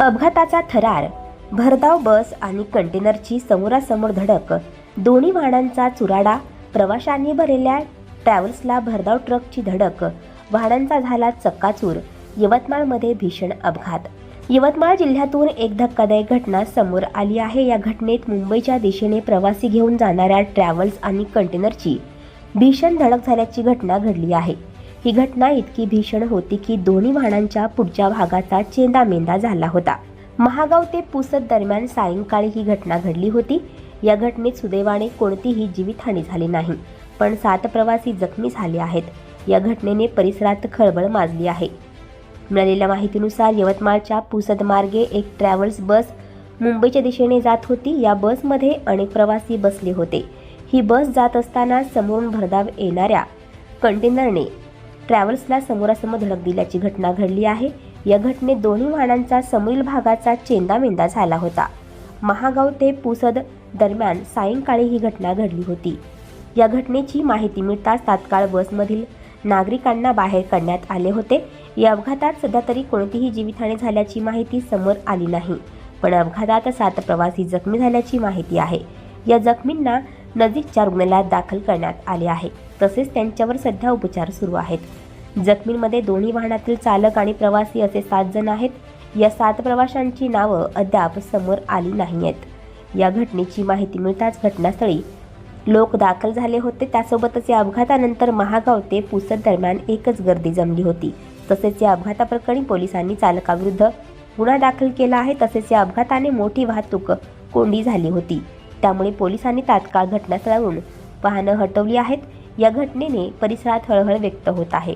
अपघाताचा थरार भरधाव बस आणि कंटेनरची समोरासमोर धडक दोन्ही वाहनांचा चुराडा प्रवाशांनी भरलेल्या ट्रॅव्हल्सला भरधाव ट्रकची धडक वाहनांचा झाला चक्काचूर यवतमाळमध्ये भीषण अपघात. यवतमाळ जिल्ह्यातून एक धक्कादायक घटना समोर आली आहे. या घटनेत मुंबईच्या दिशेने प्रवासी घेऊन जाणाऱ्या ट्रॅव्हल्स आणि कंटेनरची भीषण धडक झाल्याची घटना घडली आहे. ही घटना इतकी भीषण होती की दोन्ही वाहनांच्या पुढच्या भागाचा चेंदामेंदा झाला होता. महागाव ते पुसद दरम्यान सायंकाळी ही घटना घडली होती. या घटनेत सुदैवाने कोणतीही जीवितहानी झाली नाही पण सात प्रवासी जखमी झाले आहेत. या घटनेने परिसरात खळबळ माजली आहे. मिळालेल्या माहितीनुसार यवतमाळच्या पुसद मार्गे एक ट्रॅव्हल्स बस मुंबईच्या दिशेने जात होती. या बसमध्ये अनेक प्रवासी बसले होते. ही बस जात असताना समोरून भरधाव येणाऱ्या कंटेनरने ट्रॅव्हल्सला समोरासमोर धडक दिल्याची घटना घडली आहे. या घटनेत दोन्ही वाहनांचा समोरील भागाचा चेंदामेंदा झाला होता. महागाव ते पुसद दरम्यान सायंकाळी ही घटना घडली होती. या घटनेची माहिती मिळताच तात्काळ बसमधील नागरिकांना बाहेर काढण्यात आले होते. या अपघातात सध्या तरी कोणतीही जीवितहानी झाल्याची माहिती समोर आली नाही. पण अपघातात सात प्रवासी जखमी झाल्याची माहिती आहे. या जखमींना नजीकच्या रुग्णालयात दाखल करण्यात आले आहे. तसेच त्यांच्यावर सध्या उपचार सुरू आहेत. जखमींमध्ये दोन्ही वाहनातील चालक आणि प्रवासी असे सात जण आहेत. या सात प्रवाशांची नावं अद्याप समोर आली नाही आहेत. या घटनेची माहिती मिळताच घटनास्थळी लोक दाखल झाले होते. त्यासोबतच या अपघातानंतर महागाव ते पुसद दरम्यान एकच गर्दी जमली होती. तसेच या अपघाताप्रकरणी पोलिसांनी चालकाविरुद्ध गुन्हा दाखल केला आहे. तसेच या अपघाताने मोठी वाहतूक कोंडी झाली होती. त्यामुळे पोलिसांनी तात्काळ घटनास्थळावरून वाहनं हटवली आहेत. या घटनेने परिसरात हळहळ व्यक्त होत आहे.